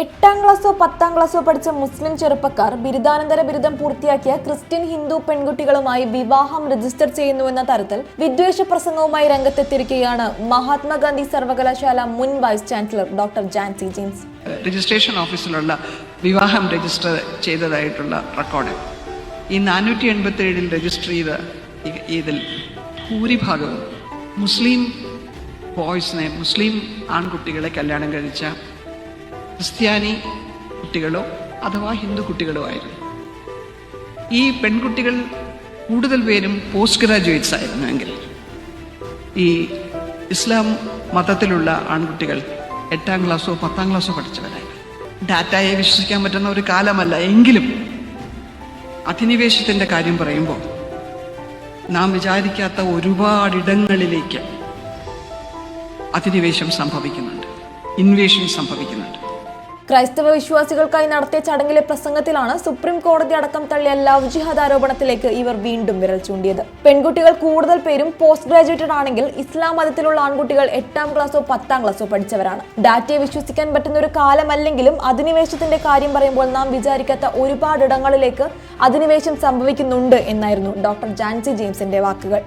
എട്ടാം ക്ലാസ്സോ പത്താം ക്ലാസ്സോ പഠിച്ച മുസ്ലിം ചെറുപ്പക്കാർ ബിരുദാനന്തര ബിരുദം പൂർത്തിയാക്കിയ ക്രിസ്ത്യൻ ഹിന്ദു പെൺകുട്ടികളുമായി വിവാഹം രജിസ്റ്റർ ചെയ്യുന്നുവെന്ന തരത്തിൽ വിദ്വേഷ പ്രസംഗവുമായി രംഗത്തെത്തിയിരിക്കുകയാണ് മഹാത്മാഗാന്ധി സർവകലാശാല മുൻ vice chancellor doctor Jancy James. Registration ഓഫീസിലുള്ള വിവാഹം രജിസ്റ്റർ ചെയ്തതായിട്ടുള്ള റെക്കോർഡ്. ഈ നാനൂറ്റി എൺപത്തി ഏഴിൽ രജിസ്റ്റർ ചെയ്ത ഇതിൽ ഭൂരിഭാഗവും മുസ്ലിം ബോയ്സിനെ മുസ്ലിം ആൺകുട്ടികളെ കല്യാണം കഴിച്ച ക്രിസ്ത്യാനി കുട്ടികളോ അഥവാ ഹിന്ദു കുട്ടികളോ ആയിരുന്നു. ഈ പെൺകുട്ടികൾ കൂടുതൽ പേരും പോസ്റ്റ് ഗ്രാജുവേറ്റ്സ് ആയിരുന്നുവെങ്കിൽ ഈ ഇസ്ലാം മതത്തിലുള്ള ആൺകുട്ടികൾ എട്ടാം ക്ലാസ്സോ പത്താം ക്ലാസ്സോ പഠിച്ചവരായിരുന്നു. ഡാറ്റയെ വിശ്വസിക്കാൻ പറ്റുന്ന ഒരു കാലമല്ല എങ്കിലും. അധിനിവേശത്തിന്റെ കാര്യം പറയുമ്പോൾ നാം വിചാരിക്കാത്ത ഒരുപാടിടങ്ങളിലേക്ക് അധിനിവേശം സംഭവിക്കുന്നുണ്ട്. ഇൻവേഷൻ സംഭവിക്കുന്നുണ്ട്. ക്രൈസ്തവ വിശ്വാസികൾക്കായി നടത്തിയ ചടങ്ങിലെ പ്രസംഗത്തിലാണ് സുപ്രീം കോടതി അടക്കം തള്ളിയ ലവ് ജിഹാദ് ആരോപണത്തിലേക്ക് ഇവർ വീണ്ടും വിരൽ ചൂണ്ടിയത്. പെൺകുട്ടികൾ കൂടുതൽ പേരും പോസ്റ്റ് ഗ്രാജുവേറ്റഡ് ആണെങ്കിൽ ഇസ്ലാം മതത്തിലുള്ള ആൺകുട്ടികൾ എട്ടാം ക്ലാസ്സോ പത്താം ക്ലാസ്സോ പഠിച്ചവരാണ്. ഡാറ്റയെ വിശ്വസിക്കാൻ പറ്റുന്ന ഒരു കാലമല്ലെങ്കിലും അധിനിവേശത്തിന്റെ കാര്യം പറയുമ്പോൾ നാം വിചാരിക്കാത്ത ഒരുപാട് ഇടങ്ങളിലേക്ക് അധിനിവേശം സംഭവിക്കുന്നുണ്ട് എന്നായിരുന്നു ഡോക്ടർ ജാൻസി ജെയിംസിന്റെ വാക്കുകൾ.